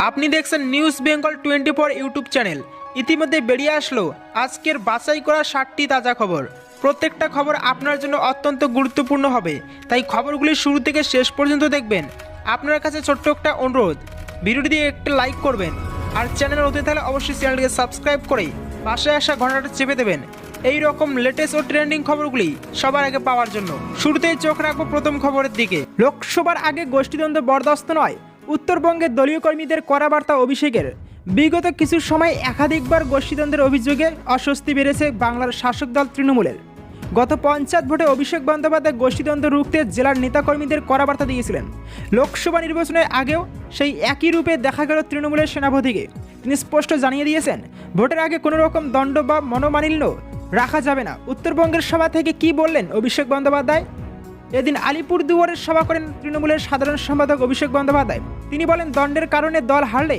আপনি দেখছেন news Bengal twenty four YouTube channel ইতিমধ্যে বেরিয়ে আসলো আজকের বাছাই করা ষাটটি তাজা খবর। প্রত্যেকটা খবর আপনার জন্য অত্যন্ত গুরুত্বপূর্ণ হবে। তাই খবরগুলি শুরু থেকে শেষ পর্যন্ত দেখবেন। আপনার কাছে ছোট্ট একটা অনুরোধ। ভিডিওটি দিয়ে একটা লাইক করবেন। আর চ্যানেল হতে তাহলে অবশ্যই চ্যানেলটিকে সাবস্ক্রাইব করে পাশে আসা ঘন্টাটা চেপে দেবেন। এই রকম লেটেস্ট ও ট্রেন্ডিং খবরগুলি সবার আগে পাওয়ার জন্য। শুরুতেই চোখ রাখব প্রথম খবরের দিকে। লোকসভার আগে গোষ্ঠীদ্বন্দ্ব বরদাস্ত নয়। উত্তরবঙ্গের দলীয় কর্মীদের করা বার্তা অভিষেকের। বিগত কিছু সময় একাধিকবার গোষ্ঠীদ্বন্দ্বের অভিযোগে অস্বস্তি বেড়েছে বাংলার শাসক দল তৃণমূলের। গত পঞ্চায়েত ভোটে অভিষেক বন্দ্যোপাধ্যায় গোষ্ঠীদ্বন্দ্ব রুখতে জেলার নেতাকর্মীদের করা বার্তা দিয়েছিলেন। লোকসভা নির্বাচনের আগেও সেই একই রূপে দেখা গেল তৃণমূলের সেনাপতিকে। তিনি স্পষ্ট জানিয়ে দিয়েছেন, ভোটের আগে কোনো রকম দণ্ড বা মনোমালিন্য রাখা যাবে না। উত্তরবঙ্গের সভা থেকে কি বললেন অভিষেক বন্দ্যোপাধ্যায়? এদিন আলিপুর দুয়ারের সভা করেন তৃণমূলের সাধারণ সম্পাদক অভিষেক বন্দ্যোপাধ্যায়। তিনি বলেন, দণ্ডের কারণে দল হারলে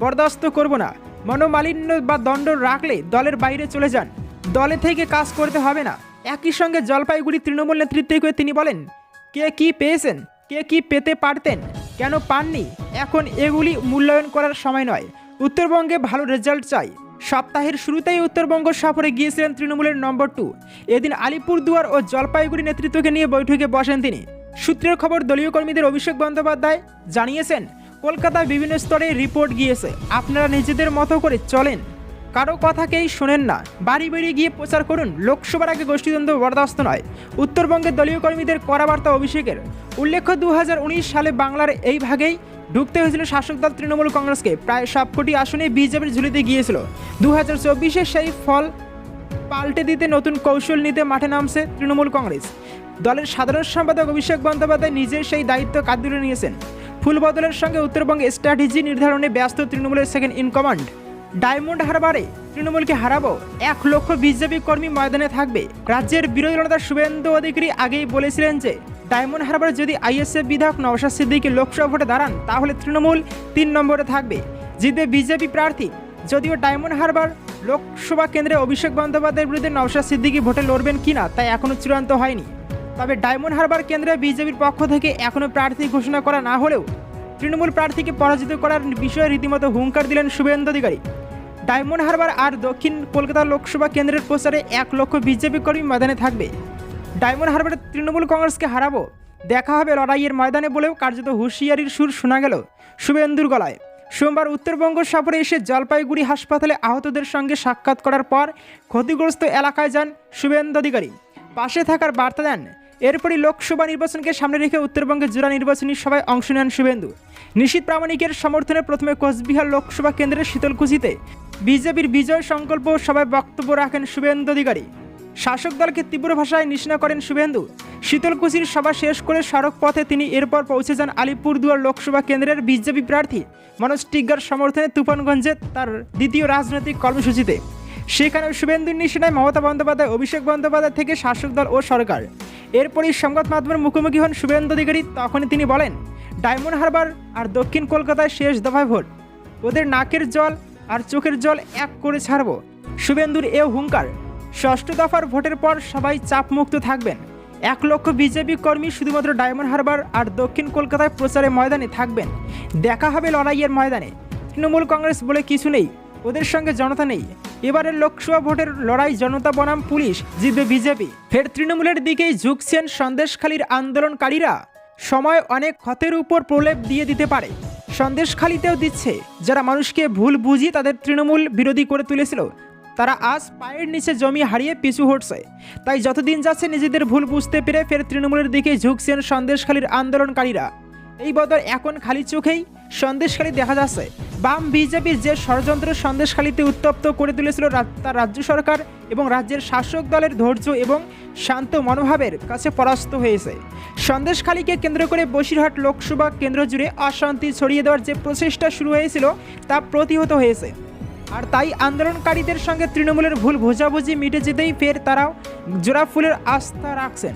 বরদাস্ত করব না। মনোমালিন্য বা দণ্ড রাখলে দলের বাইরে চলে যান। দলে থেকে কাজ করতে হবে না। একই সঙ্গে জলপাইগুড়ি তৃণমূল নেতৃত্বে করে তিনি বলেন, কে কি পেয়েছেন? কে কি পেতে পারতেন? কেন পাননি? এখন এগুলি মূল্যায়ন করার সময় নয়। উত্তরবঙ্গে ভালো রেজাল্ট চাই। সপ্তাহের শুরুতেই উত্তরবঙ্গ সফরে গিয়েছিলেন তৃণমূলের নম্বর টু। এদিন আলিপুরদুয়ার ও জলপাইগুড়ি নেতৃত্বকে নিয়ে বৈঠকে বসেন তিনি। সূত্রের খবর, দলীয় কর্মীদের অভিষেক বন্দ্যোপাধ্যায় জানিয়েছেন কলকাতায় বিভিন্ন স্তরে রিপোর্ট গিয়েছে। আপনারা নিজেদের মতো করে চলেন। কারও কথাকেই শোনেন না। বাড়ি বেরিয়ে গিয়ে প্রচার করুন। লোকসভার আগে গোষ্ঠীদ্বন্দ্ব বরদাস্ত নয়। উত্তরবঙ্গের দলীয় কর্মীদের করা বার্তা অভিষেকের। উল্লেখ্য দু হাজার উনিশ সালে বাংলার এই ভাগেই ঢুকতে হয়েছিল শাসক দল তৃণমূল কংগ্রেসকে। প্রায় সবকটি আসনে বিজেপির ঝুলিতে গিয়েছিল। দু হাজার সেই ফল পাল্টে দিতে নতুন কৌশল নিতে মাঠে নামছে তৃণমূল কংগ্রেস। দলের সাধারণ সম্পাদক অভিষেক বন্দ্যোপাধ্যায় নিজের সেই দায়িত্ব কাঁদুরে নিয়েছেন। ফুল বদলের সঙ্গে উত্তরবঙ্গে স্ট্র্যাটেজি নির্ধারণে ব্যস্ত তৃণমূলের সেকেন্ড ইন কমান্ড ডায়মন্ড হারবারে তৃণমূলকে হারাবো। এক লক্ষ বিজেপি কর্মী ময়দানে থাকবে। রাজ্যের বিরোধী নেতা শুভেন্দু অধিকারী আগেই বলেছিলেন যে, ডায়মন্ড হারবার যদি আইএসএফ বিধায়ক নওশাদ সিদ্দিকী লোকসভা ভোটে দাঁড়ান, তাহলে তৃণমূল তিন নম্বরে থাকবে। জিতবে বিজেপি প্রার্থী। যদিও ডায়মন্ড হারবার লোকসভা কেন্দ্রে অভিষেক বন্দ্যোপাধ্যায়ের বিরুদ্ধে নওশাদ সিদ্দিকী ভোটে লড়বেন কিনা, তা এখনও চূড়ান্ত হয়নি। তবে ডায়মন্ড হারবার কেন্দ্রে বিজেপির পক্ষ থেকে এখনও প্রার্থী ঘোষণা করা না হলেও তৃণমূল প্রার্থীকে পরাজিত করার বিষয়ে রীতিমতো হুঙ্কার দিলেন শুভেন্দু অধিকারী। ডায়মন্ড হারবার আর দক্ষিণ কলকাতা লোকসভা কেন্দ্রের প্রচারে এক লক্ষ বিজেপি কর্মী ময়দানে থাকবে। ডায়মন্ড হারবারে তৃণমূল কংগ্রেসকে হারাবো, দেখা হবে লড়াইয়ের ময়দানে বলেও কার্যত হুঁশিয়ারির সুর শোনা গেল শুভেন্দুর গলায়। সোমবার উত্তরবঙ্গ সফরে এসে জলপাইগুড়ি হাসপাতালে আহতদের সঙ্গে সাক্ষাৎ করার পর ক্ষতিগ্রস্ত এলাকায় যান শুভেন্দু অধিকারী। পাশে থাকার বার্তা দেন এরপরই লোকসভা নির্বাচনকে সামনে রেখে উত্তরবঙ্গে জোড়া নির্বাচনী সভায় অংশ নেন শুভেন্দু। নিশীত প্রামাণিকের সমর্থনে প্রথমে কোচবিহার লোকসভা কেন্দ্রের শীতলকুচিতে বিজেপির বিজয় সংকল্প সভায় বক্তব্য রাখেন শুভেন্দু অধিকারী। শাসক দলকে তীব্র ভাষায় নিশনা করেন শুভেন্দু। শীতলকুচির সভা শেষ করে সড়ক পথে তিনি এরপর পৌঁছে যান আলিপুরদুয়ার লোকসভা কেন্দ্রের বিজেপি প্রার্থী মনোজ টিগ্গার সমর্থনে তুফানগঞ্জে তার দ্বিতীয় রাজনৈতিক কর্মসূচিতে। সেখানে শুভেন্দুর নিশানায় মমতা বন্দ্যোপাধ্যায়, অভিষেক বন্দ্যোপাধ্যায় থেকে শাসক দল ও সরকার। এরপরই সংবাদ মাধ্যমের মুখোমুখি হন শুভেন্দু অধিকারী। তখনই তিনি বলেন, ডায়মন্ড হারবার আর দক্ষিণ কলকাতায় শেষ দফায় ভোট। ওদের নাকের জল আর চোখের জল এক করে ছাড়ব। শুভেন্দুর এও হুঙ্কার। ষষ্ঠ দফার ভোটের পর সবাই চাপমুক্ত থাকবেন। এক লক্ষ বিজেপি কর্মী শুধুমাত্র ডায়মন্ড হারবার আর দক্ষিণ কলকাতায় প্রচারে ময়দানে থাকবেন। দেখা হবে লড়াইয়ের ময়দানে। তৃণমূল কংগ্রেস বলে কিছু নেই। ওদের সঙ্গে জনতা নেই। এবারের লোকসভা ভোটের লড়াই জনতা বনাম পুলিশ, জিতবে বিজেপি। ফের তৃণমূলের দিকেই ঝুঁকছেন সন্দেশখালীর আন্দোলনকারীরা। সময় অনেক ক্ষতের উপর প্রলেপ দিয়ে দিতে পারে। সন্দেশখালিতেও দিচ্ছে। যারা মানুষকে ভুল বুঝিয়ে তাদের তৃণমূল বিরোধী করে তুলেছিল, তারা আজ পায়ের নিচে জমি হারিয়ে পিছু হটছে। তাই যতদিন যাচ্ছে নিজেদের ভুল বুঝতে পেরে ফের তৃণমূলের দিকে ঝুঁকছেন সন্দেশখালীর আন্দোলনকারীরা। এই বদল এখন খালি চোখেই সন্দেশখালী দেখা যাচ্ছে। বাম বিজেপির যে ষড়যন্ত্র সন্দেশখালীতে উত্তপ্ত করে তুলেছিল রা- তা রাজ্য সরকার এবং রাজ্যের শাসক দলের ধৈর্য এবং শান্ত মনোভাবের কাছে পরাস্ত হয়েছে। সন্দেশখালীকে কেন্দ্র করে বসিরহাট লোকসভা কেন্দ্র জুড়ে অশান্তি ছড়িয়ে দেওয়ার যে প্রচেষ্টা শুরু হয়েছিল, তা প্রতিহত হয়েছে। আর তাই আন্দোলনকারীদের সঙ্গে তৃণমূলের ভুল বোঝাবুঝি মিটে যেতেই ফের তারাও জোড়া ফুলের আস্থা রাখছেন।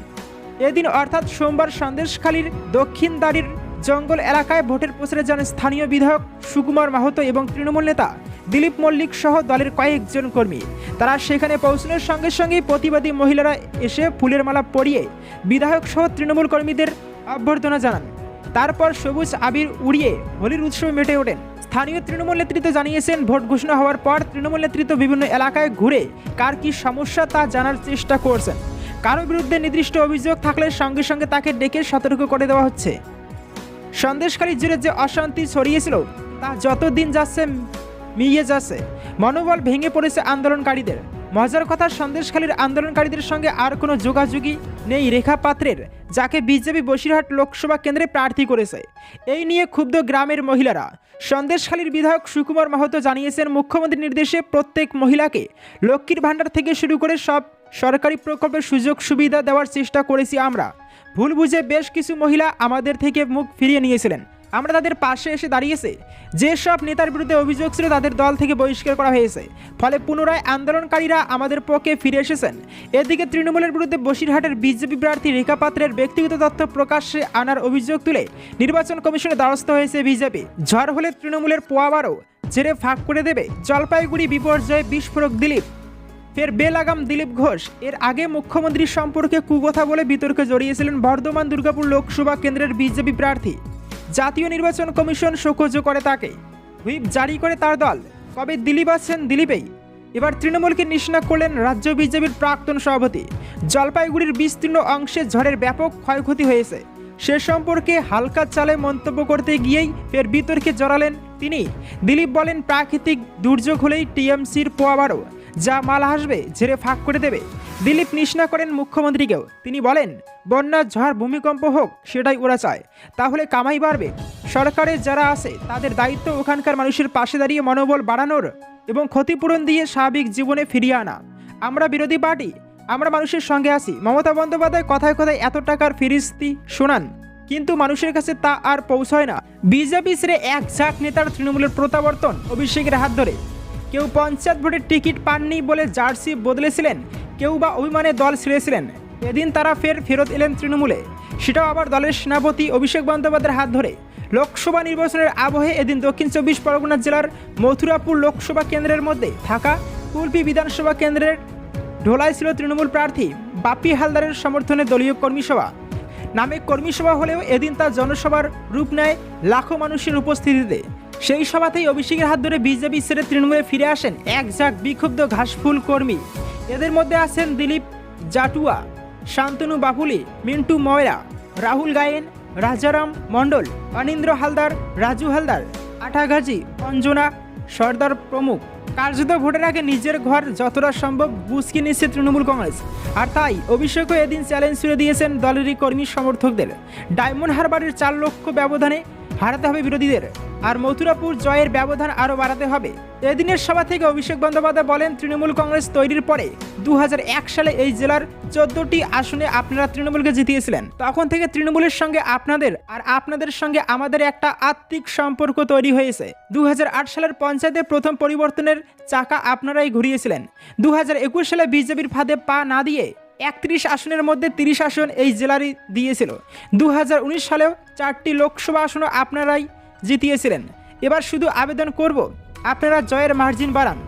এদিন অর্থাৎ সোমবার সন্দেশখালীর দক্ষিণ দাড়ির জঙ্গল এলাকায় ভোটের প্রচারে যান স্থানীয় বিধায়ক সুকুমার মাহাতো এবং তৃণমূল নেতা দিলীপ মল্লিক সহ দলের কয়েকজন কর্মী। তারা সেখানে পৌঁছানোর সঙ্গে সঙ্গেই প্রতিবাদী মহিলারা এসে ফুলের মালা পরিয়ে বিধায়ক সহ তৃণমূল কর্মীদের অভ্যর্থনা জানান। তারপর সবুজ আবির উড়িয়ে হোলির উৎসবে মেটে ওঠেন। স্থানীয় তৃণমূল নেতৃত্ব জানিয়েছেন, ভোট ঘোষণা হওয়ার পর তৃণমূল নেতৃত্ব বিভিন্ন এলাকায় ঘুরে কার কি সমস্যা তা জানার চেষ্টা করছেন। কারও বিরুদ্ধে নির্দিষ্ট অভিযোগ থাকলে সঙ্গে সঙ্গে তাকে ডেকে সতর্ক করে দেওয়া হচ্ছে। সন্দেশখালী জুড়ে যে অশান্তি ছড়িয়েছিল, তা যতদিন যাচ্ছে মিইয়ে যাচ্ছে। মনোবল ভেঙে পড়েছে আন্দোলনকারীদের। মজার কথা, সন্দেশখালীর আন্দোলনকারীদের সঙ্গে আর কোনো যোগাযোগই নেই রেখা পাত্রের যাকে বিজেপি বসিরহাট লোকসভা কেন্দ্রে প্রার্থী করেছে। এই নিয়ে ক্ষুব্ধ গ্রামের মহিলারা। সন্দেশখালীর বিধায়ক সুকুমার মাহাতো জানিয়েছেন, মুখ্যমন্ত্রীর নির্দেশে প্রত্যেক মহিলাকে লক্ষ্মীর ভাণ্ডার থেকে শুরু করে সব সরকারি প্রকল্পের সুযোগ সুবিধা দেওয়ার চেষ্টা করেছি আমরা। ভুল বুঝে বেশ কিছু মহিলা আমাদের থেকে মুখ ফিরিয়ে নিয়েছিলেন। আমরা তাদের পাশে এসে দাঁড়িয়েছে। যেসব নেতার বিরুদ্ধে অভিযোগ ছিল তাদের দল থেকে বহিষ্কার করা হয়েছে। ফলে পুনরায় আন্দোলনকারীরা আমাদের পক্ষে ফিরে এসেছেন। এদিকে তৃণমূলের বিরুদ্ধে বসিরহাটের বিজেপি প্রার্থী রেখা পাত্রের ব্যক্তিগত তথ্য প্রকাশ্যে আনার অভিযোগ তুলে নির্বাচন কমিশনের দ্বারস্থ হয়েছে বিজেপি। ঝড় হলে তৃণমূলের পোয়াবারও জেরে ফাঁক করে দেবে জলপাইগুড়ি বিপর্যয়ে বিস্ফোরক দিলীপ। ফের বেলাগাম দিলীপ ঘোষ। এর আগে মুখ্যমন্ত্রী সম্পর্কে কুকথা বলে বিতর্কে জড়িয়েছিলেন বর্ধমান দুর্গাপুর লোকসভা কেন্দ্রের বিজেপি প্রার্থী। জাতীয় নির্বাচন কমিশন শোকজ করে তাকে। হুইপ জারি করে তার দল। কবে দিলীপ আছেন দিলীপেই। এবার তৃণমূলকে নিশানা করলেন রাজ্য বিজেপির প্রাক্তন সভাপতি। জলপাইগুড়ির বিস্তীর্ণ অংশে ঝড়ের ব্যাপক ক্ষয়ক্ষতি হয়েছে। সে সম্পর্কে হালকা চালে মন্তব্য করতে গিয়েই ফের বিতর্কে জড়ালেন তিনি। দিলীপ বলেন, প্রাকৃতিক দুর্যোগ হলেই টিএমসির পোয়াবারও যা মাল আসবে ঝেড়ে ফাঁক করে দেবে। দিলীপ নিষ্ণা করেন মুখ্যমন্ত্রীকেও। তিনি বলেন, বন্যা, ঝড়, ভূমিকম্প হোক, সেটাই ওরা চায়। তাহলে কামাই বাড়বে। সরকারের যারা আছে, তাদের দায়িত্ব ওখানকার মানুষের পাশে দাঁড়িয়ে মনোবল বাড়ানোর এবং ক্ষতিপূরণ দিয়ে স্বাভাবিক জীবনে ফিরিয়ে আনা। আমরা বিরোধী পার্টি, আমরা মানুষের সঙ্গে আছি। মমতা বন্দ্যোপাধ্যায় কথায় কথায় এত টাকার ফিরিস্তি শোনান, কিন্তু মানুষের কাছে তা আর পৌঁছয় না। বিজেপি ছেড়ে এক ঝাঁক নেতার তৃণমূলের প্রত্যাবর্তন, অভিষেকের হাত ধরে। কেউ পঞ্চায়েত ভোটের টিকিট পাননি বলে জার্সি বদলেছিলেন, কেউ বা অভিমানে দল ছিঁড়েছিলেন। এদিন তারা ফের ফেরত এলেন তৃণমূলে। সেটাও আবার দলের সেনাপতি অভিষেক বন্দ্যোপাধ্যায়ের হাত ধরে। লোকসভা নির্বাচনের আবহে এদিন দক্ষিণ চব্বিশ পরগনা জেলার মথুরাপুর লোকসভা কেন্দ্রের মধ্যে থাকা কুলপি বিধানসভা কেন্দ্রের ঢোলায় ছিল তৃণমূল প্রার্থী বাপি হালদারের সমর্থনে দলীয় কর্মীসভা নামে কর্মীসভা হলেও এদিন তা জনসভার রূপ নেয় লাখো মানুষের উপস্থিতিতে। সেই সভাতেই অভিষেকের হাত ধরে বিজেপি ছেড়ে তৃণমূলে ফিরে আসেন এক ঝাঁক বিক্ষুব্ধ ঘাসফুল কর্মী। এদের মধ্যে আছেন দিলীপ জাটুয়া, শান্তনু বাপুলি মিন্টু ময়রা, রাহুল গায়েন, রাজারাম মণ্ডল, অনিন্দ্র হালদার, রাজু হালদার, আঠাগাজি, অঞ্জনা, সর্দার প্রমুখ। কার্যত ভোটের আগে নিজের ঘর যতটা সম্ভব বুঝকে নিচ্ছে তৃণমূল কংগ্রেস। আর তাই অভিষেকও এদিন চ্যালেঞ্জ ছুড়ে দিয়েছেন দলেরই কর্মী সমর্থকদের। ডায়মন্ড হারবারের চার লক্ষ ব্যবধানে হারাতে হবে বিরোধীদের। আর মথুরাপুর জয়ের ব্যবধান আরও বাড়াতে হবে। এদিনের সভা থেকে অভিষেক বন্দ্যোপাধ্যায় বলেন, তৃণমূল কংগ্রেস তৈরির পরে দু হাজার এক সালে এই জেলার চোদ্দটি আসনে আপনারা তৃণমূলকে জিতিয়েছিলেন। তখন থেকে তৃণমূলের সঙ্গে আপনাদের আর আপনাদের সঙ্গে আমাদের একটা আত্মিক সম্পর্ক তৈরি হয়েছে। দু হাজার আট সালের পঞ্চায়েতে প্রথম পরিবর্তনের চাকা আপনারাই ঘুরিয়েছিলেন। দু হাজার একুশ সালে বিজেপির ফাঁদে পা না দিয়ে একত্রিশ আসনের মধ্যে তিরিশ আসন এই জেলারই দিয়েছিল। দু হাজার উনিশ সালেও চারটি লোকসভা আসনও আপনারাই জিতিয়েছিলেন। এবার শুধু আবেদন করব, আপনারা জয়ের মার্জিন বাড়ান।